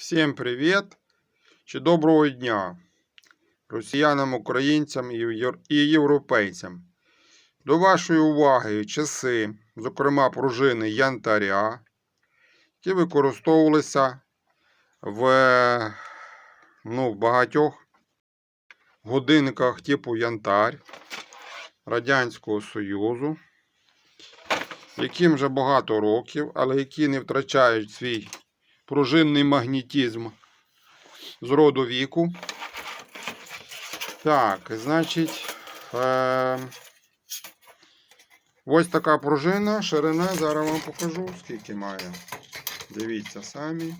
Всім привіт чи доброго дня росіянам, українцям і європейцям. До вашої уваги часи, зокрема пружини янтаря, які використовувалися в, ну, багатьох годинниках типу янтарь Радянського Союзу, яким вже багато років, але які не втрачають свій пружинний магнітизм з роду віку. Так, значить, е, ось така пружина, ширина, зараз вам покажу, скільки має. Дивіться самі.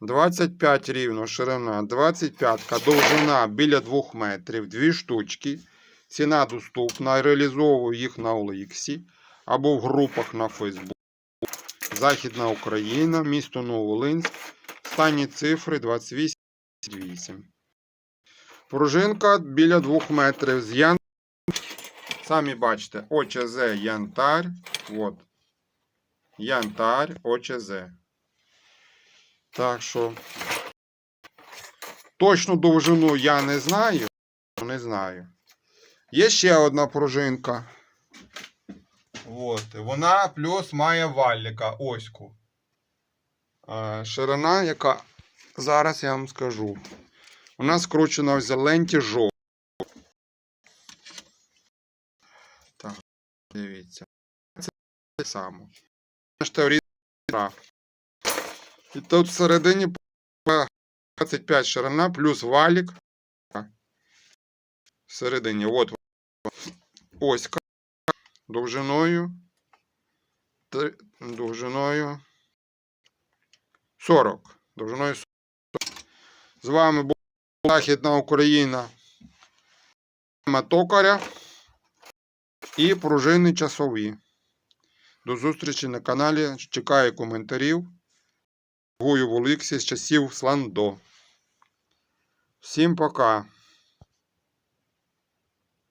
25 рівно ширина, 25 довжина біля 2 метрів, дві штучки. Ціна доступна, реалізовую їх на Оліксі або в групах на Фейсбук. Західна Україна, місто Новолинськ. Останні цифри 28. Пружинка біля 2 метрів з ян. Самі бачите, ОЧЗ янтарь. От. Янтарь, ОЧЗ. Так що. Точну довжину я не знаю. Не знаю. Є ще одна пружинка. От, вона плюс має валіка, оську. Ширина, яка зараз я вам скажу. Вона скручена в зеленті жовт. Так, дивіться. Це те саме. І тут всередині 25 ширина плюс валік. Всередині, от оська довжиною. Довжиною 40. Довжиною 40. З вами була Західна Україна. Токаря і пружини часові. До зустрічі на каналі. Чекаю коментарів. Гую в Оліксі з часів Сландо. Всім пока.